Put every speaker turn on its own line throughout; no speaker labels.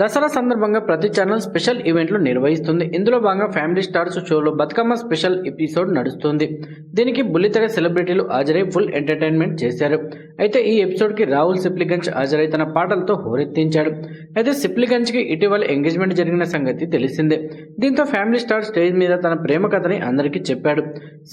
దసరా సందర్భంగా ప్రతి channel special ఈవెంట్లు నిర్వహిస్తుంది. ఇందులో భాగంగా ఫ్యామిలీ స్టార్స్ షోలో బతుకమ్మ స్పెషల్ ఎపిసోడ్ నడుస్తుంది. దీనికి బుల్లితెర సెలబ్రిటీలు హాజరై ఫుల్ ఎంటర్టైన్మెంట్ చేశారు. అయితే ఈ ఎపిసోడ్కి రాహుల్ సిప్లిగంజ్ హాజరై తన పాటలతో హోరెత్తించాడు. అయితే సిప్లిగంజ్కి ఇటీవల ఎంగేజ్మెంట్ జరిగిన సంగతి తెలిసిందే. దీంతో ఫ్యామిలీ స్టార్ స్టేజ్ మీద తన ప్రేమ కథని అందరికీ చెప్పాడు.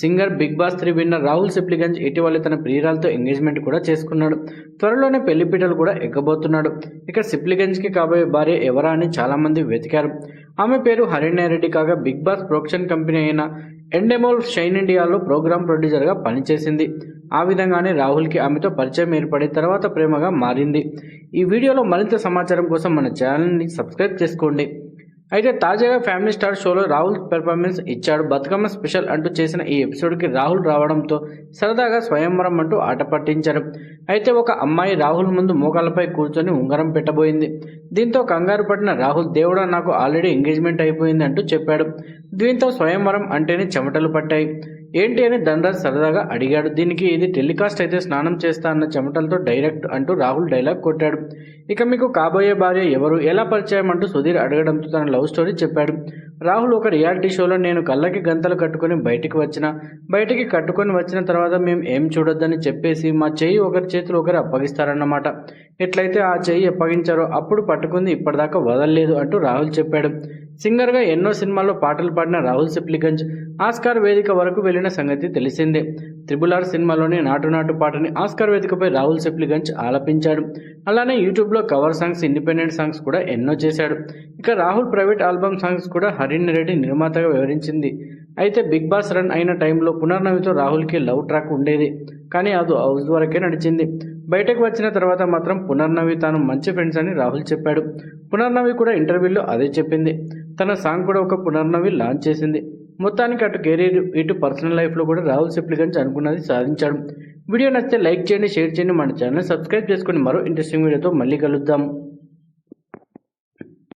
Singer Bigg Boss three winner Rahul Sipligunj ఇటీవల తన ప్రియురాలతో ఎంగేజ్మెంట్ కూడా చేసుకున్నాడు. త్వరలోనే పెళ్ళిపీటలు కూడా ఎక్కబోతున్నాడు. ఇక సిప్లిగంజ్కి కాబోయే భార్య ఎవరా అని చాలామంది వెతికారు. ఆమె పేరు హరిణారెడ్డి కాగా బిగ్ బాస్ ప్రొడక్షన్ కంపెనీ అయిన ఎండెమోల్ షైన్ ఇండియాలో ప్రోగ్రామ్ ప్రొడ్యూసర్గా పనిచేసింది. ఆ విధంగానే రాహుల్కి ఆమెతో పరిచయం ఏర్పడి తర్వాత ప్రేమగా మారింది. ఈ వీడియోలో మరింత సమాచారం కోసం మన ఛానల్ని సబ్స్క్రైబ్ చేసుకోండి. అయితే తాజాగా ఫ్యామిలీ స్టార్ షోలో రాహుల్ పెర్ఫార్మెన్స్ ఇచ్చాడు. బతుకమ్మ స్పెషల్ అంటూ చేసిన ఈ ఎపిసోడ్కి రాహుల్ రావడంతో సరదాగా స్వయంవరం అంటూ ఆట పట్టించారు. అయితే ఒక అమ్మాయి రాహుల్ ముందు మోకాళ్ళపై కూర్చొని ఉంగరం పెట్టబోయింది. దీంతో కంగారు పడిన రాహుల్ దేవుడా నాకు ఆల్రెడీ ఎంగేజ్మెంట్ అయిపోయింది అంటూ చెప్పాడు. దీంతో స్వయంవరం అంటేనే చెమటలు పట్టాయి. ఏంటి అని ధనరాజ్ సరదాగా అడిగాడు. దీనికి ఇది టెలికాస్ట్ అయితే స్నానం చేస్తా అన్న చెమటలతో డైరెక్ట్ అంటూ రాహుల్ డైలాగ్ కొట్టాడు. ఇక మీకు కాబోయే భార్య ఎవరు? ఎలా పరిచయం అంటూ సుధీర్ అడగడంతో తన లవ్ స్టోరీ చెప్పాడు. రాహుల్ ఒక రియాలిటీ షోలో నేను కళ్ళకి గంతలు కట్టుకొని బయటికి వచ్చిన బయటికి కట్టుకొని వచ్చిన తర్వాత మేము ఏం చూడొద్దని చెప్పేసి మా చెయ్యి ఒకరి చేతులు ఒకరు అప్పగిస్తారన్నమాట. ఎట్లయితే ఆ చెయ్యి అప్పగించారో అప్పుడు పట్టుకుంది ఇప్పటిదాకా వదలలేదు అంటూ రాహుల్ చెప్పాడు. సింగర్గా ఎన్నో సినిమాల్లో పాటలు పాడిన రాహుల్ సిప్లిగంజ్ ఆస్కార్ వేదిక వరకు వెళ్ళిన సంగతి తెలిసిందే. త్రిబుల్ ఆర్ సినిమాలోని నాటు నాటు పాటని ఆస్కార్ వేదికపై రాహుల్ సిప్లిగంజ్ ఆలపించాడు. అలానే యూట్యూబ్లో కవర్ సాంగ్స్ ఇండిపెండెంట్ సాంగ్స్ కూడా ఎన్నో చేశాడు. ఇక రాహుల్ ప్రైవేట్ ఆల్బమ్ సాంగ్స్ కూడా హరిణ్ రెడ్డి నిర్మాతగా వివరించింది. అయితే బిగ్ బాస్ రన్ అయిన టైంలో పునర్నవితో రాహుల్కి లవ్ ట్రాక్ ఉండేది. కానీ అది హౌస్ వరకే నడిచింది. బయటకు వచ్చిన తర్వాత మాత్రం పునర్నవి తాను మంచి ఫ్రెండ్స్ అని రాహుల్ చెప్పాడు. పునర్నవి కూడా ఇంటర్వ్యూలో అదే చెప్పింది. తన సాంగ్ కూడా ఒక పునర్నవి లాంచ్ చేసింది. మొత్తానికి అటు కెరీర్ ఇటు పర్సనల్ లైఫ్లో కూడా రాహుల్ సిప్లిగంజ్ అనుకున్నది సాధించాడు. వీడియో నచ్చితే లైక్ చేయండి షేర్ చేయండి. మన ఛానల్ సబ్స్క్రైబ్ చేసుకొని మరో ఇంట్రెస్టింగ్ వీడియోతో మళ్ళీ కలుద్దాం.